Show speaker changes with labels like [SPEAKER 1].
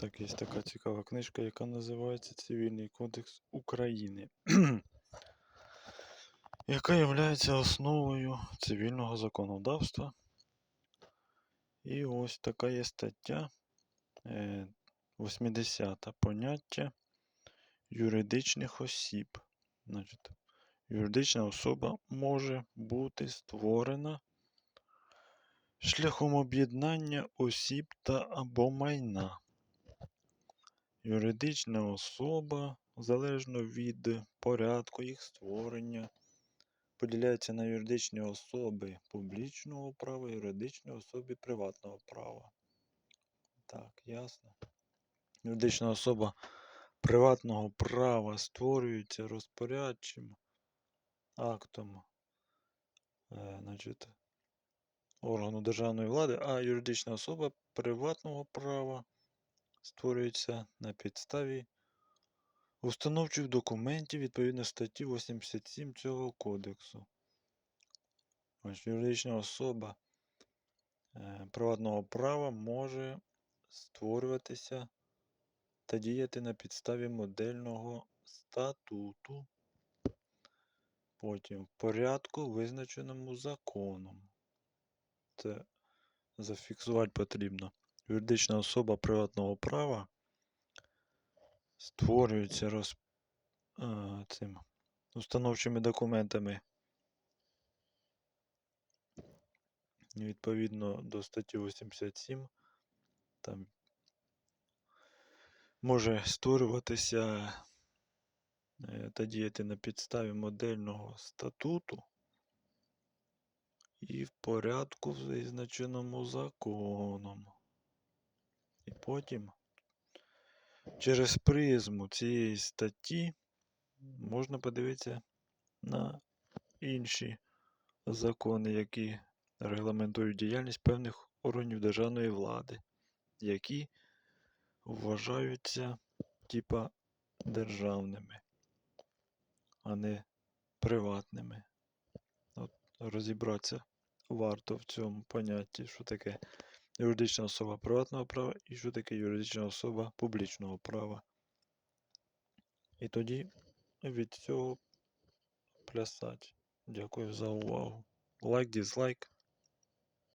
[SPEAKER 1] Так, є така цікава книжка, яка називається Цивільний кодекс України, яка є основою цивільного законодавства. І ось така є стаття е, 80 поняття юридичних осіб. Значить, юридична особа може бути створена шляхом об'єднання осіб та або майна. Юридична особа, залежно від порядку їх створення, поділяється на юридичні особи публічного права, юридичні особи приватного права. Так, ясно. Юридична особа приватного права створюється розпорядчим актом е, значить, органу державної влади, а юридична особа приватного права створюється на підставі установчих документів відповідно статті 87 цього кодексу. Ось юридична особа е, приватного права може створюватися та діяти на підставі модельного статуту. Потім в порядку, визначеному законом. Це зафіксувати потрібно. Юридична особа приватного права створюється роз... е, цим установчими документами відповідно до статті 87. Там може створюватися е, та діяти на підставі модельного статуту і в порядку, визначеному законом. І потім через призму цієї статті можна подивитися на інші закони, які регламентують діяльність певних органів державної влади, які вважаються типа державними, а не приватними. От розібратися варто в цьому понятті, що таке юридична особа приватного права і що таке юридична особа публічного права. І тоді від цього плясать. Дякую за увагу. Лайк, дизлайк.